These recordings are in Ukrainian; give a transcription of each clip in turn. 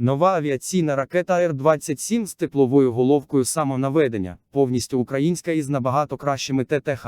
Нова авіаційна ракета Р-27 з тепловою головкою самонаведення, повністю українська і з набагато кращими ТТХ.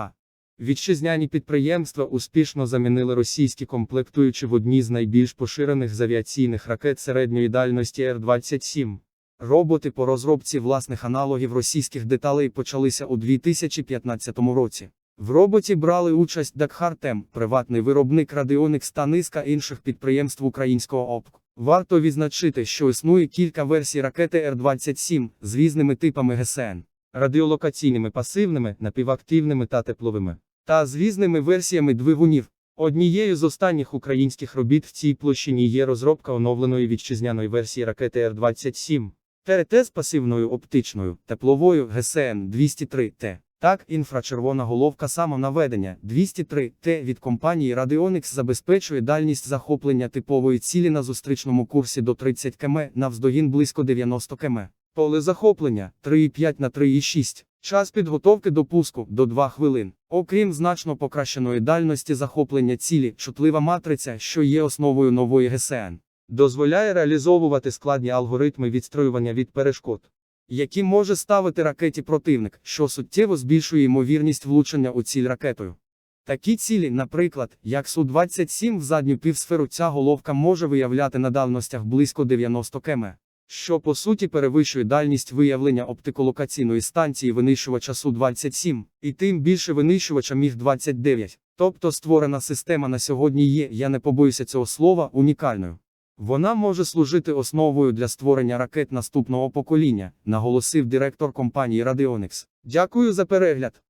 Вітчизняні підприємства успішно замінили російські комплектуючі в одній з найбільш поширених з авіаційних ракет середньої дальності Р-27. Роботи по розробці власних аналогів російських деталей почалися у 2015 році. В роботі брали участь Дакхартем, приватний виробник Радіоникс та низка інших підприємств українського ОПК. Варто відзначити, що існує кілька версій ракети Р-27 з різними типами ГСН, радіолокаційними пасивними, напівактивними та тепловими, та з різними версіями двигунів. Однією з останніх українських робіт в цій площині є розробка оновленої вітчизняної версії ракети Р-27. ТРТ з пасивною оптичною, тепловою ГСН 203Т. Так, інфрачервона головка самонаведення 203Т від компанії Radionix забезпечує дальність захоплення типової цілі на зустрічному курсі до 30 км, навздогін близько 90 км. Поле захоплення 3,5 на 3,6. Час підготовки до пуску до 2 хвилин. Окрім значно покращеної дальності захоплення цілі, чутлива матриця, що є основою нової ГСН, дозволяє реалізовувати складні алгоритми відстроювання від перешкод, які може ставити ракеті противник, що суттєво збільшує ймовірність влучення у ціль ракетою. Такі цілі, наприклад, як Су-27 в задню півсферу ця головка може виявляти на дальностях близько 90 км, що по суті перевищує дальність виявлення оптиколокаційної станції винищувача Су-27, і тим більше винищувача Міг-29. Тобто створена система на сьогодні є, я не побоюся цього слова, унікальною. Вона може служити основою для створення ракет наступного покоління, наголосив директор компанії Radionix. Дякую за перегляд.